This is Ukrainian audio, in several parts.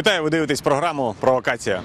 Вітаю, ви дивитесь програму Провокація.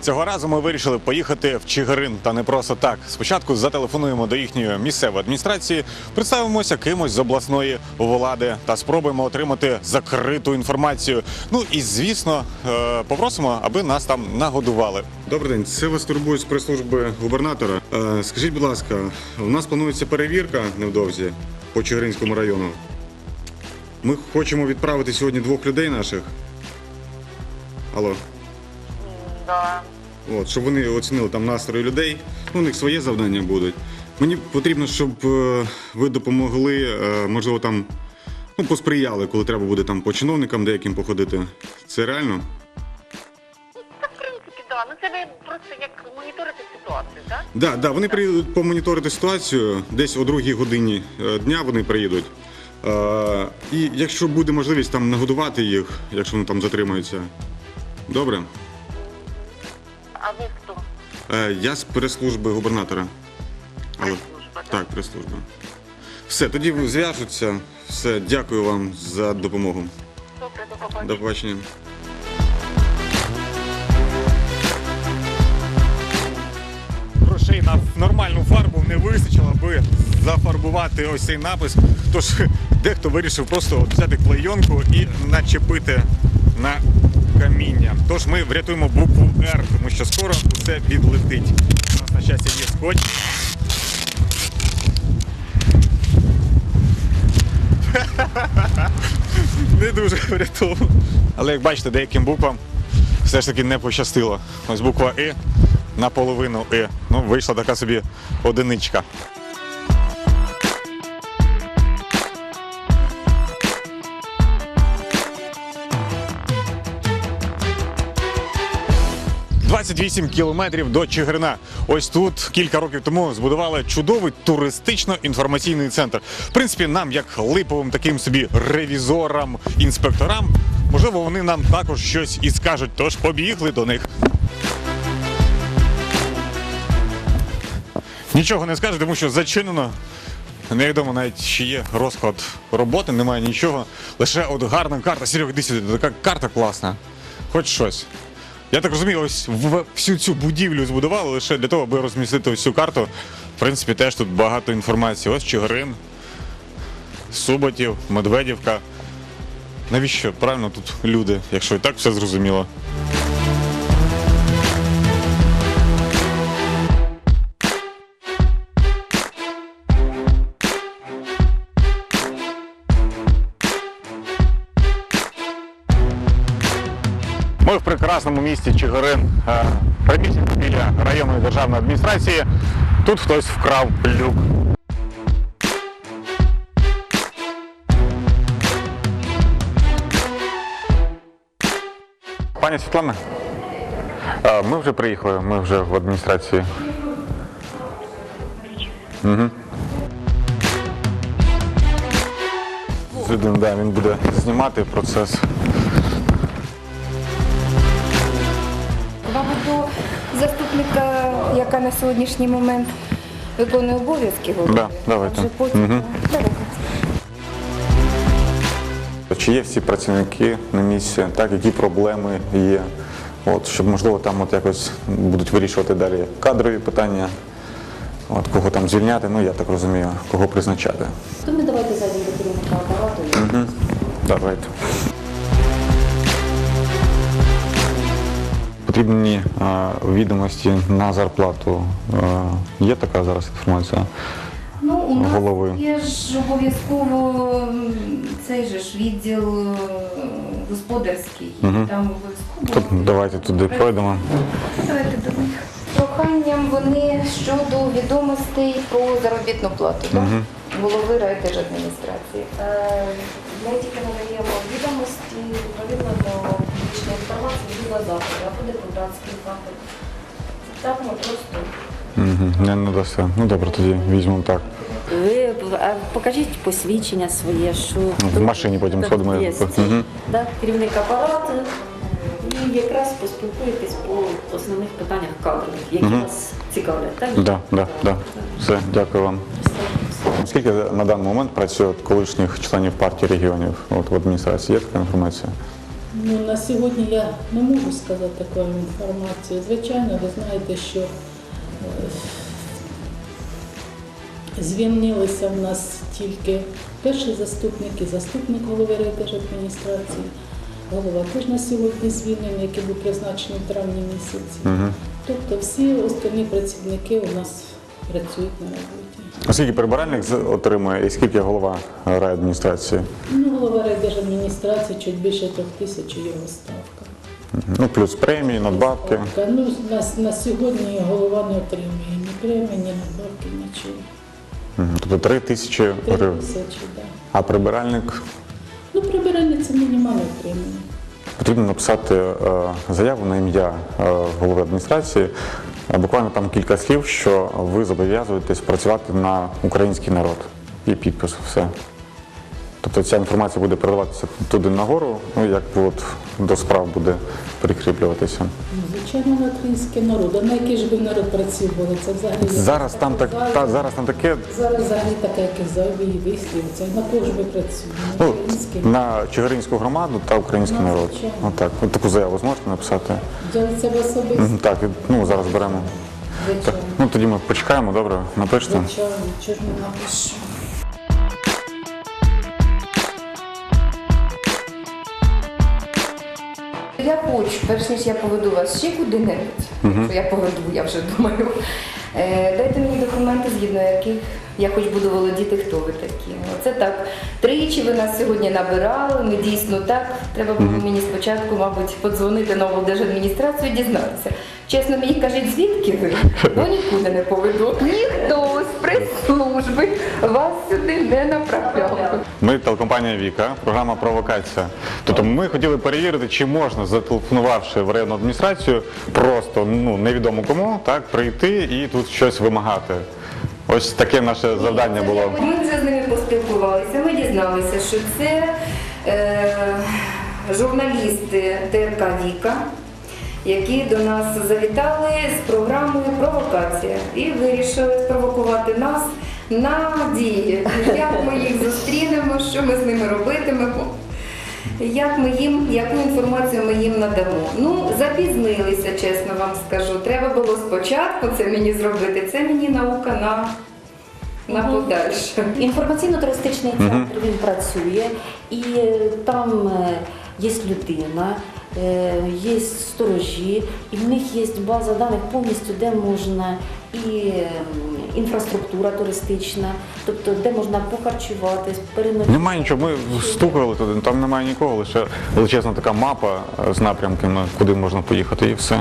Цього разу ми вирішили поїхати в Чигирин, та не просто так. Спочатку зателефонуємо до їхньої місцевої адміністрації, представимося кимось з обласної влади та спробуємо отримати закриту інформацію. Ну і звісно, е, попросимо, аби нас там нагодували. Добрий день, це вас турбує з прес-служби губернатора. Е, Скажіть, будь ласка, у нас планується перевірка невдовзі по Чигиринському району. Ми хочемо відправити сьогодні двох людей наших. Алло. Да. От, щоб вони оцінили там настрої людей. Ну, у них своє завдання будуть. Мені потрібно, щоб е, ви допомогли, е, можливо, там ну, посприяли, коли треба буде там по чиновникам деяким походити. Це реально? Та, в принципі, да. Ну це ви просто як моніторите ситуацію, так? Да, да, вони приїдуть помоніторити ситуацію. Десь о другій годині е, дня вони приїдуть. Е, і якщо буде можливість там нагодувати їх, якщо вони там затримаються. Добре? А ви хто? Е, я з прес-служби губернатора. Алло. Прес-служба, Так, прес-служба. Все, тоді зв'яжуться. Все, дякую вам за допомогу. Добре, до побачення. До побачення. Грошей на нормальну фарбу не вистачило, аби зафарбувати ось цей напис. Тож дехто вирішив просто взяти клейонку і начепити на каміння. Тож ми врятуємо букву Р, тому що скоро усе відлетить. У нас на щастя є скотч. не дуже врятовано. Але як бачите, деяким буквам все ж таки не пощастило. Ось буква І наполовину І. Ну, вийшла така собі одиничка. «28 кілометрів до Чигирина. Ось тут кілька років тому збудували чудовий туристично-інформаційний центр. В принципі, нам, як липовим таким собі ревізорам, інспекторам, можливо, вони нам також щось і скажуть. Тож побігли до них. Нічого не скажу, тому що зачинено. Невідомо навіть чи є розклад роботи, немає нічого. Лише от гарна карта. Серега, іди сюди, така карта класна. Хоч щось. Я так розумію, ось в- всю цю будівлю збудували лише для того, аби розмістити ось цю карту. В принципі, теж тут багато інформації. Ось Чигирин, Суботів, Медведівка. Навіщо правильно тут люди, якщо і так все зрозуміло? Ми в прекрасному місті Чигирин, е, приміщення біля районної державної адміністрації. Тут хтось вкрав люк. Пані Світлана, е, ми вже приїхали, ми вже в адміністрації. Угу. Да, він буде знімати процес. Заступника, яка на сьогоднішній момент виконує обов'язки голови. Да, давайте. Вже потім. Давайте. Чи є всі працівники на місці, так, які проблеми є, от, щоб можливо там от якось будуть вирішувати далі кадрові питання, от, кого там звільняти, ну я так розумію, кого призначати. То ми давайте зайдемо до керівника апарату. Давайте. Потрібні е, відомості на зарплату. Е, є така зараз інформація? Ну, у нас Голови. є ж обов'язково цей же ж відділ е, господарський. Там обов'язково. Тобто давайте туди пройдемо. Давайте до них. Проханням вони щодо відомостей про заробітну плату. так? Голови райдержадміністрації. Ми тільки надаємо відомості відповідно до публічної інформації відділу заходу або депутатський запит. Так ми просто Угу. Не надасться. Ну добре, тоді візьмемо так. Ви а, покажіть посвідчення своє, що В машині потім сходимо. є. Мгм. Да, керівник апарату і якраз поспілкуєтесь по основних питаннях кадрових, які вас цікавлять. Так? Да, да, да. Все, дякую вам. Все. Скільки на даний момент працює колишніх членів партії регіонів от в адміністрації? Є така інформація? Ну, на сьогодні я не можу сказати таку інформацію. Звичайно, ви знаєте, що е, звільнилися в нас тільки перший заступник і заступник голови райдержадміністрації. Голова теж на сьогодні звільнений, який був призначений в травні місяці. Тобто всі остальні працівники у нас працюють на роботі. А скільки прибиральник отримує і скільки голова райадміністрації? Ну, голова райдержадміністрації чуть більше трьох тисяч його ставка. Ну, плюс премії, надбавки. Ставка. Ну, на, на сьогодні голова не отримує ні премії, ні надбавки, нічого. Мгм. Тобто три тисячі Три гривень. тисячі, так. А прибиральник Ну, прибиральник це мінімальне отримання. потрібно написати е, заяву на ім'я е, голови адміністрації. Буквально там кілька слів, що ви зобов'язуєтесь працювати на український народ. І підпис, все. Тобто ця інформація буде передаватися туди нагору, ну як от до справ буде прикріплюватися. Ну, звичайно, український народ. На який ж би народ працювали? Це взагалі Зараз там так та зараз там таке Зараз взагалі таке, як зайві вислів. Це на кого ж ви працюєте? На ну, український на чигиринську громаду та український Ну, народ. Отак. От таку заяву зможете написати. Це в особисто. Так, ну зараз беремо. Так, ну тоді ми почекаємо, добре, напишете. Звичайно, чого ж не напишу. Я хочу, перш ніж я поведу вас ще куди-небудь, що я поведу, я вже думаю. Е, дайте мені документи, згідно яких я хоч буду володіти, хто ви такі. Оце так. Тричі ви нас сьогодні набирали, ми дійсно так. Треба було мені спочатку, мабуть, подзвонити на облдержадміністрацію і дізнатися. Чесно, мені кажуть, звідки ви? Ну нікуди не поведу. Ніхто з прес-служби вас сюди не направляв. Ми телекомпанія Віка, програма Провокація. Тобто ми хотіли перевірити, чи можна, зателефонувавши в районну адміністрацію, просто ну невідомо кому, так прийти і тут щось вимагати. Ось таке наше завдання було. Ми вже з ними поспілкувалися. Ми дізналися, що це е, журналісти ТРК Віка, які до нас завітали з програмою Провокація і вирішили спровокувати нас на дії. Як ми їх зустрінемо, що ми з ними робитимемо. Як ми їм, яку інформацію ми їм надамо? Ну, запізнилися, чесно вам скажу. Треба було спочатку це мені зробити. Це мені наука на, на подальше. Інформаційно-туристичний центр він працює, і е, там е, є людина, є сторожі, і в них є база даних повністю, де можна і е, інфраструктура туристична, тобто де можна похарчуватись, переночувати. Немає нічого, ми стукали туди, там немає нікого, лише величезна така мапа е, з напрямками, куди можна поїхати, і все.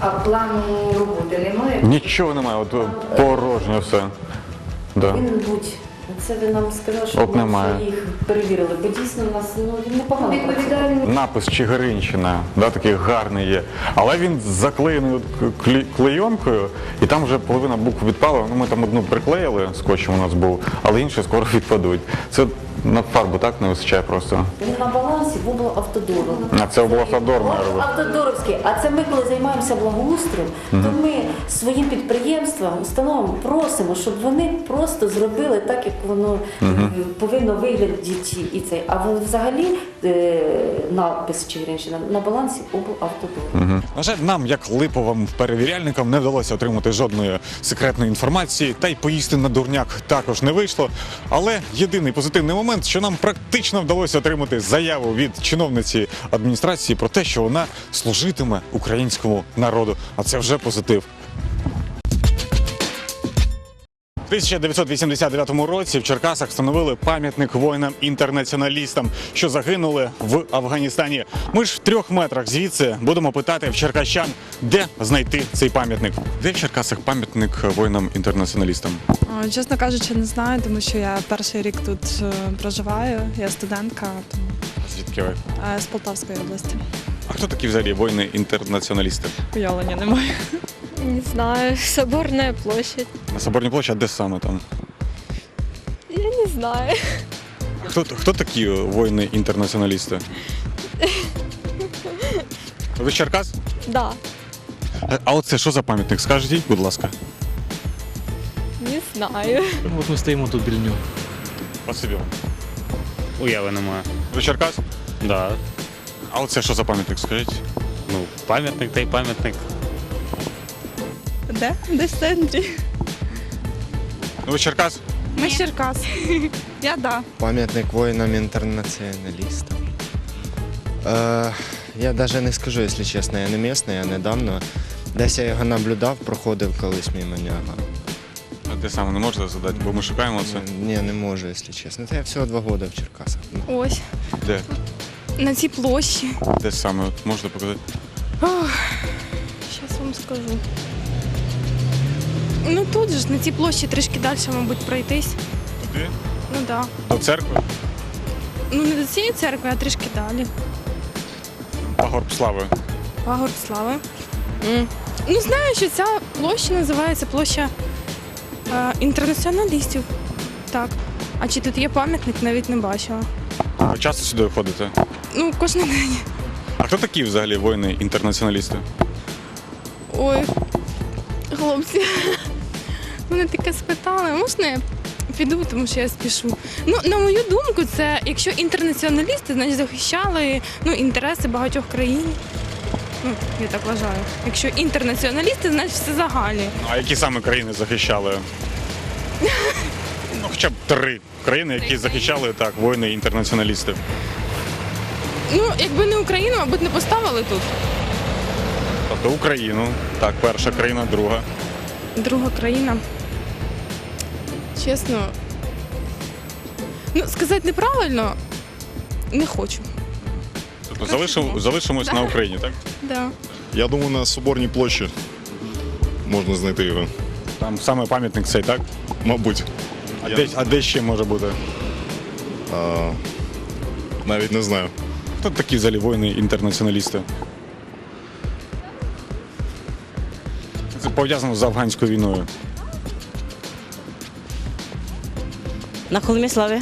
А плану роботи немає? Нічого немає, от е, порожньо все. Да. Він будь. Це ви нам сказали, що От ми немає. їх перевірили, бо дійсно у нас ну, він непогано. Відповідальний. Напис Чигиринщина, да, такий гарний є. Але він заклеєний от клейонкою, і там вже половина букв відпала. Ну, ми там одну приклеїли, скотчем у нас був, але інші скоро відпадуть. Це на фарбу так не вистачає просто. Він на балансі в облавтодору. А це облавтодор має робити. Автодоровський. А це ми, коли займаємося благоустроєм, то ми своїм підприємствам, установам просимо, щоб вони просто зробили так, як воно е, повинно виглядати і це. А взагалі надпис Чигиринщина на балансі облавтодору. На жаль, нам, як липовим перевіряльникам, не вдалося отримати жодної секретної інформації, та й поїсти на дурняк також не вийшло. Але єдиний позитивний момент, що нам практично вдалося отримати заяву від чиновниці адміністрації про те, що вона служитиме українському народу. А це вже позитив. 1989 році в Черкасах встановили пам'ятник воїнам-інтернаціоналістам, що загинули в Афганістані. Ми ж в трьох метрах звідси будемо питати в черкащан, де знайти цей пам'ятник. Де в Черкасах пам'ятник воїнам-інтернаціоналістам? Чесно кажучи, не знаю, тому що я перший рік тут е, проживаю, я студентка тому, Звідки ви? е, з Полтавської області. А хто такі взагалі воїни-інтернаціоналісти? Уявлення немає. Не знаю, Соборная площадь. На Соборній площі, а де саме там? Я не знаю. Хто, хто такі воїни-інтернаціоналісти? Ви з Черкас? Да. А- А оце що за пам'ятник? Скажіть, будь ласка. Не знаю. Ну, от ми стоїмо тут біля нього. Спасибі. вам. Уяви немає. Ви Черкас? Да. А оце що за пам'ятник, скажіть? Ну, пам'ятник та й пам'ятник. Де? Десь в центрі. Ну, ви Черкас? Ми з Черкас. Я да. Пам'ятник воїнам-інтернаціоналістам. Е, я навіть не скажу, якщо чесно, я не місний, я недавно. Десь я його наблюдав, проходив колись мимо нього. А де саме не можете задати, бо ми шукаємо це. Ні, не можу, якщо чесно. Та я всього два роки в Черкасах. Ось. Де? На цій площі. Де саме? От можете показати? Зараз вам скажу. Ну тут же ж на цій площі трішки далі, мабуть, пройтись. Туди? Ну так. До церкви? Ну не до цієї церкви, а трішки далі. Пагорб слави. Пагорб слави. Ну, знаю, що ця площа називається площа е, інтернаціоналістів. Так. А чи тут є пам'ятник, навіть не бачила. Ви часто сюди ходите? Ну, кожен день. А хто такі взагалі воїни-інтернаціоналісти? Ой, хлопці, мене таке спитали. Можна я піду, тому що я спішу. Ну, на мою думку, це якщо інтернаціоналісти, значить захищали ну, інтереси багатьох країн. Ну, я так вважаю. Якщо інтернаціоналісти, значить все загальне. А які саме країни захищали? Ну, хоча б три країни, які захищали так, воїни-інтернаціоналісти. Ну, якби не Україну, мабуть, не поставили тут. Тобто Україну, так, перша країна, друга. Друга країна. Чесно. Ну, сказати неправильно, не хочу. Тобто залишимо, залишимось на Україні, так? Да. Я думаю, на Соборній площі можна знайти його. Там саме пам'ятник цей, так? Мабуть. А, Я де, а де ще може бути? А, навіть не знаю. Хто такі взагалі воїни-інтернаціоналісти? Це пов'язано з афганською війною. На холмі слави.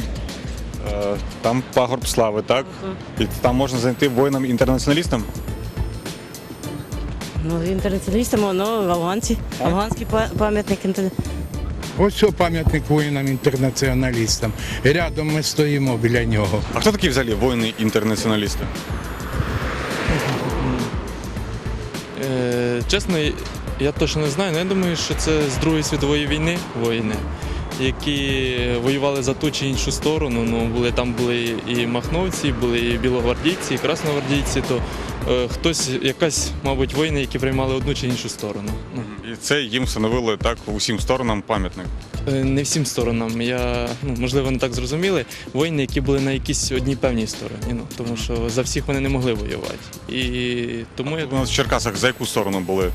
Е, Там пагорб слави, так? І там можна знайти воїнам-інтернаціоналістам? Ну, інтернаціоналістам, ну, афганці. Афганський пам'ятник. Ось що пам'ятник воїнам-інтернаціоналістам. Рядом ми стоїмо біля нього. А хто такі взагалі воїни-інтернаціоналісти? Е, чесно, я точно не знаю, але я думаю, що це з Другої світової війни воїни, які воювали за ту чи іншу сторону. Ну, були, там були і махновці, були і білогвардійці, і красногвардійці, то е, хтось, якась, мабуть, воїни, які приймали одну чи іншу сторону. Ну, І це їм встановили так усім сторонам пам'ятник. е, не всім сторонам. Я, ну, можливо, не так зрозуміли. Воїни, які були на якійсь одній певній стороні. Ну, тому що за всіх вони не могли воювати. І тому я У нас в Черкасах за яку сторону були?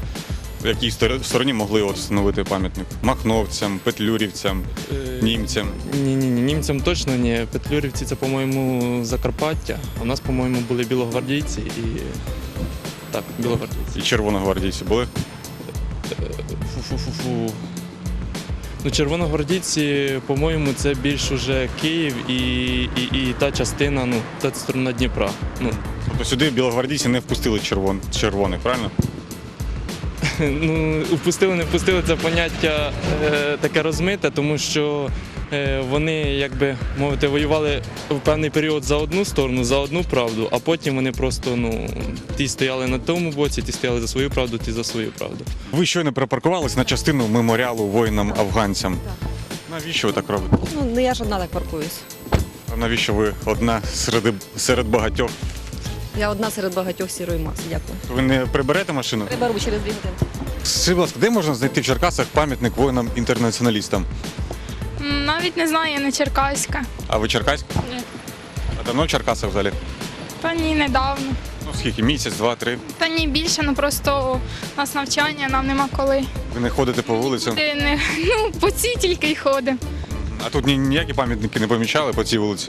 В якій стор- стороні могли от встановити пам'ятник? Махновцям, петлюрівцям, Е, німцям. Ні, ні, ні, німцям точно ні. Петлюрівці це, по-моєму, Закарпаття. А у нас, по-моєму, були білогвардійці і. Так, білогвардійці. І червоногвардійці були? Фу-фу-фу-фу. Ну, червоногвардійці, по-моєму, це більш уже Київ і, і, і та частина, ну, та сторона Дніпра. Ну, Тобто сюди білогвардійці не впустили червон, червоних, правильно? ну, впустили, не впустили це поняття е, таке розмите, тому що е, вони, як би мовити, воювали в певний період за одну сторону, за одну правду, а потім вони просто ну, ті стояли на тому боці, ті стояли за свою правду, ті за свою правду. Ви щойно припаркувались на частину меморіалу воїнам-афганцям. Навіщо ви так робите? Ну, не я ж одна так паркуюсь. А навіщо ви одна серед, серед багатьох? Я одна серед багатьох сірої маси. Дякую. Ви не приберете машину? Приберу через дві години. Скажіть, будь ласка, де можна знайти в Черкасах пам'ятник воїнам-інтернаціоналістам? Навіть не знаю, я не черкаська. А ви черкаська? Ні. А давно в Черкасах взагалі? Та ні, недавно. Ну скільки? Місяць, два, три. Та ні, більше, ну просто у нас навчання, нам нема коли. Ви не ходите по вулицям. Ти не, ну, по цій тільки й ходимо. А тут ні- ніякі пам'ятники не помічали по цій вулиці.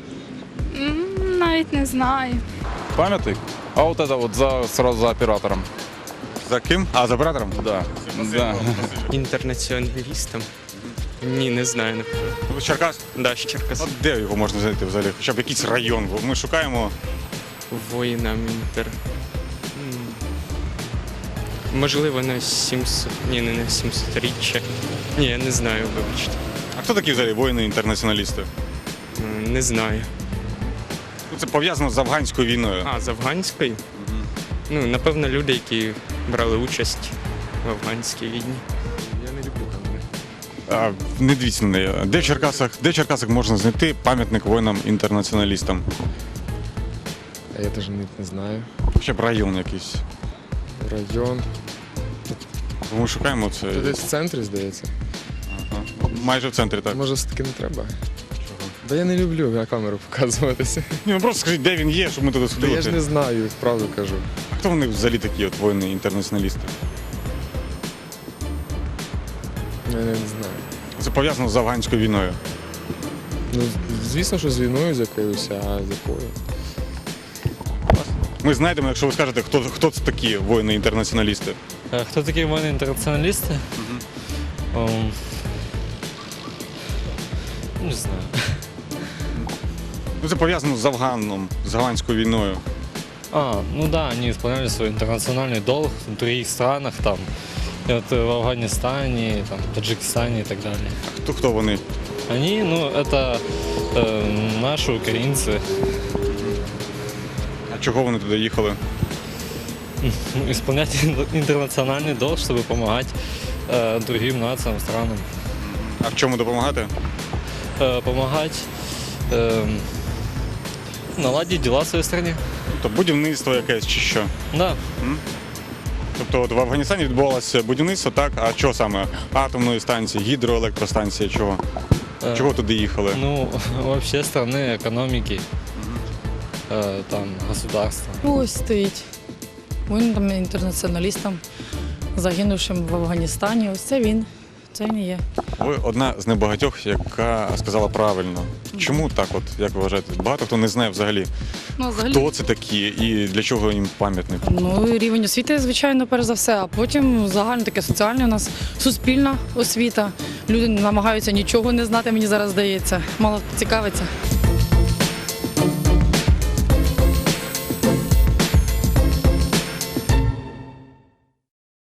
М, Навіть не знаю. Пам'ятник? А от це от за, сразу за оператором. За ким? А, за оператором? Да. да. Інтернаціоналістам? Ні, не знаю. Не Ви з Черкас? да, ще Черкас. От де його можна знайти взагалі? Хоча б якийсь район. Бо Ми шукаємо. Воїнам інтер. Можливо, на 700. Ні, не на 700 річчя. Ні, я не знаю, вибачте. А Хто такі взагалі воїни-інтернаціоналісти? Не знаю. Це пов'язано з афганською війною. А, з афганської? Ну, напевно, люди, які брали участь в афганській війні. Я не люблю там. А, не дивіться на неї. Де в Черкасах, де в Черкасах можна знайти пам'ятник воїнам-інтернаціоналістам? А Я даже не, не знаю. Ще б район якийсь. Район. Ми шукаємо це. Це десь в центрі, здається. Майже в центрі, так. Може, все-таки не треба. Да я не люблю на камеру показуватися. Ні, ну просто скажіть, де він є, щоб ми туди Та сходили. я ж не знаю, правду кажу. А хто вони взагалі такі от воїни-інтернаціоналісти? Я не знаю. Це пов'язано з афганською війною. Ну, звісно, що з війною з якоюсь, а з якою. Ми знайдемо, якщо ви скажете, хто, хто це такі воїни-інтернаціоналісти. Е, Хто такі в мене інтернаціоналісти? Ем, Не знаю. Ну, це пов'язано з Афганом, з афганською війною. А, ну да, они исполняли свой интернациональный долг в других странах, там, вот, в Афганистане, там, Таджикистане и так далее. Хто хто вони? Они, ну, это э, наши украинцы, А чого вони туди їхали? ну, исполнять интернациональный долг, чтобы помогать э, другим нациям, странам. А в чому допомагати? Э, помогать э, наладить дела в своей стране. Тобто будівництво якесь чи що? Да, Тобто от в Афганістані відбувалося будівництво, так? А що саме? Атомної станції, гідроелектростанції, чого? Е, Чого туди їхали? ну, вообще страны, экономики, э, там, государства. Ось стоїть. Він там інтернаціоналістом, загинувшим в Афганістані. Ось це він. Це не є. Ви одна з небагатьох, яка сказала правильно. Чому так, от як ви вважаєте? Багато хто не знає взагалі, Ну, взагалі, хто це такі і для чого їм пам'ятник. ну, рівень освіти, звичайно, перш за все, а потім загально таке соціальне у нас суспільна освіта. Люди намагаються нічого не знати, мені зараз здається. Мало цікавиться.